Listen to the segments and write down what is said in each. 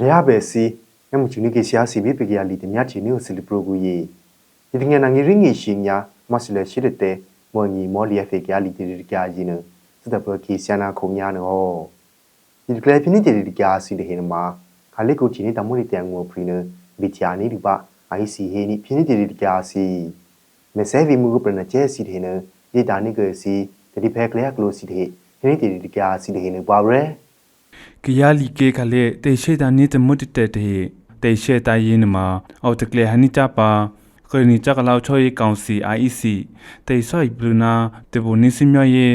တရားပဲစီညမချူနေကရှာစီဘေပကရလီတမြချီနေကိုစလီပရိုကူယေဒီတငယ်နာငယ်ရင်းငယ်ရှင်ညာမဆလရှိတဲ့တဲ့မော်ညီမော်လီယဖေကရလီတီရီကယာဂျင်းနစတပကီဆယာနာခုံညာနောဒီကလေးပြင်းတီရီကယာစီတဲ့ဟင်းမှာခါလေးကိုချီနေတမိုးရီတန်ငိုဖရီနဘီချာနေဒီပါအိုင်စီဟေနီပြင်းတီရီကယာစီမဆဲဗီမူကပရနချဲစီတဲ့နဒီတာနိကစီဒီဖက်ကလေးကလိုစီတဲ့ဟင်းတီရီကယာစီတဲ့ဟင်းပါရဲ ကရလီကေခလေတေရှေတာနိတမုတ်တတေတေရှေတာယင်းမှာအော်တကလေဟနိချပါခရနီချကလောက်ချောရေကောင်စီ IEC တေဆွိုင်ဘလူနာတေဘိုနိစီမြယေ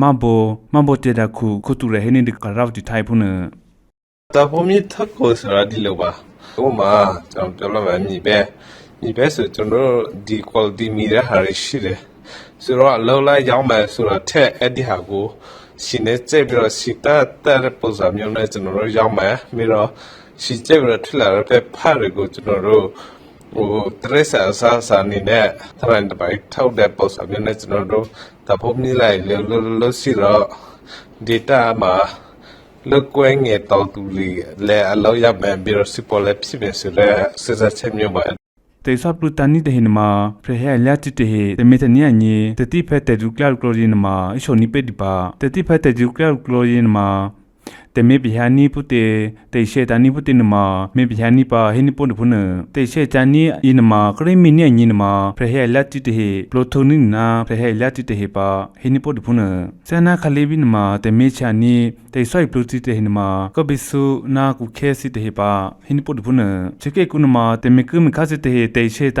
မဘောမဘောတေတခုခုတူရဟနိဒီကရောက်တီထိုင်ဖုန်တာပုံမြစ်ထက်ကိုဆိုတာဒီလိုပါဟိုမှာကျွန်တော်ပြောလို့မြေပဲမြေပဲဆိုကျွန်တော်ဒီ quality မီတဲ့ဟာရရှိတယ်ဆိုတော့အလုံးလိုက်ရောက်မယ်ဆိုတော့ထက်အဲ့ဒီဟာကို ရှင်နေကြပြီးတော့စီတာတဲ့ပုံစံမျိုးနဲ့ကျွန်တော်တို့ရောက်မယ်ပြီးတော့စီကြပြီးတော့ထလာတဲ့ဖတ်တွေကိုကျွန်တော်တို့ဟိုတရက်ဆာဆာဆာနေနဲ့ထရန်တပိုက်ထောက်တဲ့ပုံစံမျိုးနဲ့ကျွန်တော်တို့တပုံမြစ်လိုက်လို့လို့စီတော့ data မှာလောကွဲငယ်တောက်တူလေးလဲအလောက်ရမယ်ပြီးတော့စပေါ်လက်ဖြစ်နေဆိုတော့စစ်စစ်ချက်မျိုးပါ တေဆွပလူတနိတေဟိနမှာဖရဟဲလက်တိတေဟိတမေတနိယညေတတိဖက်တေဒူကလောက်ကလိုရီနမှာအရှောနိပေဒီပါတတိဖက်တေဒူကလောက်ကလိုရီနမှာ တေမေပိဟာနီပုတေတေရှေတနိပုတေနမှာမေပိဟာနီပါဟိနိပုနဖုနတေရှေချာနီအင်းမှာကရိမီနိယညနမှာဖရဟဲလက်တိတေဟိပလိုတိုနီနာဖရဟဲလက်တိတေဟိပါဟိနိပုတဖုနဆနာခလေးဘိနမှာတေမေချာနီတေဆွိုက်ပလူတိတေဟိနမှာကပိစုနာကုခဲစီတေဟိပါဟိနိပုတဖုနချေကေကုနမှာတေမေကုမခါစတေဟိတေရှေတ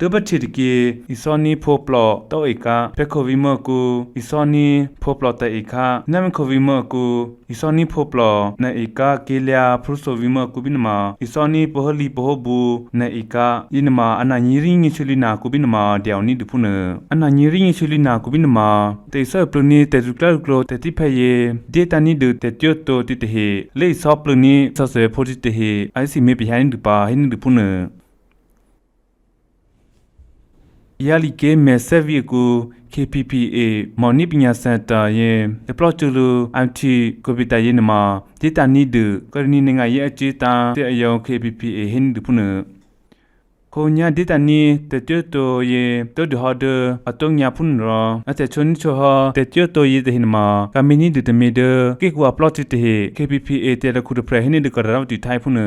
ဒဘချစ်ကေအီစောနီဖိုပလောတောဧကပက်ခိုဗီမကူအီစောနီဖိုပလောတေဧကနမ်ခိုဗီမကူအီစောနီဖိုပလောနေဧကကေလျာဖရုဆိုဗီမကူဘိနမာအီစောနီပဟလီပဟဘူနေဧကယင်းမာအနာညီရင်းငချူလီနာကူဘိနမာတယောင်နီဒဖုနအနာညီရင်းငချူလီနာကူဘိနမာတေဆောပလူနီတေဇူကလကလိုတေတိဖယေဒေတာနီဒတေတျိုတိုတိတဟေလေဆောပလူနီဆောဆွေဖိုတိတဟေအိုင်စီမေဘီဟိုင်းဒပါဟိနီဒဖုန ယလီကေမဲဆက်ဗီကို KPPA မော်နိပညာစင်တာရဲ့ဒပလော့တူလူ MT ကိုပီတာရဲ့နမှာဒေတာနီဒကရနီငါရဲ့အချီတာတဲ့အယောင် KPPA ဟင်းဒဖုနကိုညာဒေတာနီတတတိုရဲ့တဒဟဒအတုံညာဖုန်ရောအတချွန်ချောတတတိုရဲ့ဒဟင်မှာကမီနီဒတမီဒကေကွာပလော့တီတေ KPPA တဲ့ခုဒဖရဟင်းဒကရရောက်တီထိုင်ဖုန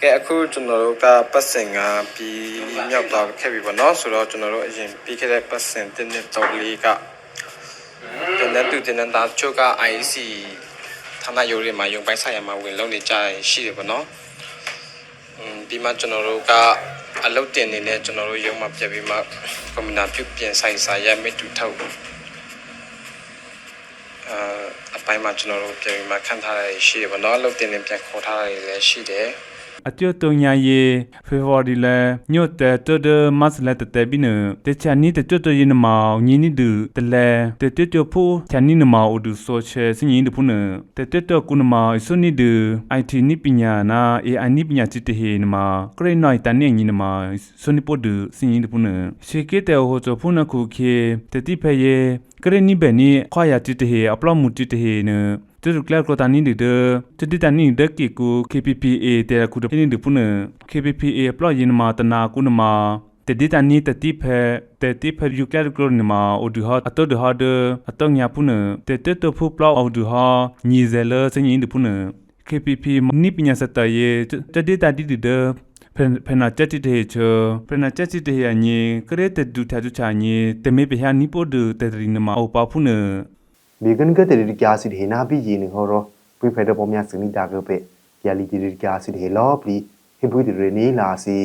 ကဲအခုကျွန်တော်တို့ကပတ်စင်ကပြီးမြောက်သွားခဲ့ပြီပေါ့နော်ဆိုတော့ကျွန်တော်တို့အရင်ပြီးခဲ့တဲ့ပတ်စင်တစ်နှစ်တော့လေးကတင်တဲ့သူတင်တဲ့သားချို့က IC ဌာနရုံးတွေမှာရုံပိုင်းဆိုင်ရာမှာဝင်လုပ်နေကြရရှိတယ်ပေါ့နော်อืมပြီးမှကျွန်တော်တို့ကအလုပ်တင်နေတဲ့ကျွန်တော်တို့ရုံးမှာပြပြီးမှကွန်ပျူတာပြုပြင်ဆိုင်စာရမိတူထုတ်အာအပိုင်းမှာကျွန်တော်တို့ပြင်ပြီးမှခန့်ထားရရှိတယ်ပေါ့နော်အလုပ်တင်နေပြန်ခေါ်ထားရလည်းရှိတယ် အကျွတ်တုံညာယေဖေဖော်ဝါရီလညို့တဲ့တဒမတ်လက်တဲ့ဘိနတချာနီတကျွတ်တရင်နမောင်ညီနီဒတလဲတတတဖိုးချာနီနမောအဒူဆိုချေစညင်းဒဖုနတတတကုနမောဆုနီဒ IT နိပညာနာ AI နိပညာจิตဟေနမောကရိနိုင်တန်နေညီနမောဆုနီပိုဒစညင်းဒဖုနရှေကေတဲဟိုချဖုနခုခေတတိဖယေကရနိဘနီခွာယာจิตဟေအပလောမှုจิตဟေန တူကလကလိုတန်နီဒီဒတတိတန်နီဒကီကူ KPPA တဲ့ခုဒင်းဒီပုန KPPA ပလော့ယင်မာတနာကုနမာတတိတန်နီတတိဖဲတတိဖဲယူကလကလိုနမာအိုဒူဟာအတောဒဟာဒအတောညာပုနတတတဖူပလော့အိုဒူဟာညီဇဲလစညင်းဒီပုန KPP နိပညာစတယေတတိတတိဒီဒဖနာချက်တိတေချဖနာချက်တိတေယညေကရဲတဒူထဒူချာညေတမေပဟနိပိုဒတေတရီနမအောပါဖုန ဘေဂန်ကတဲ့ရီကယာစီဒေနာပီဂျီနေဟောရောပွေဖက်တော့ပေါ်များစနီတာကပဲယာလီတီရီကယာစီဒေလောပလီဟိပွေဒီရနေလာစီ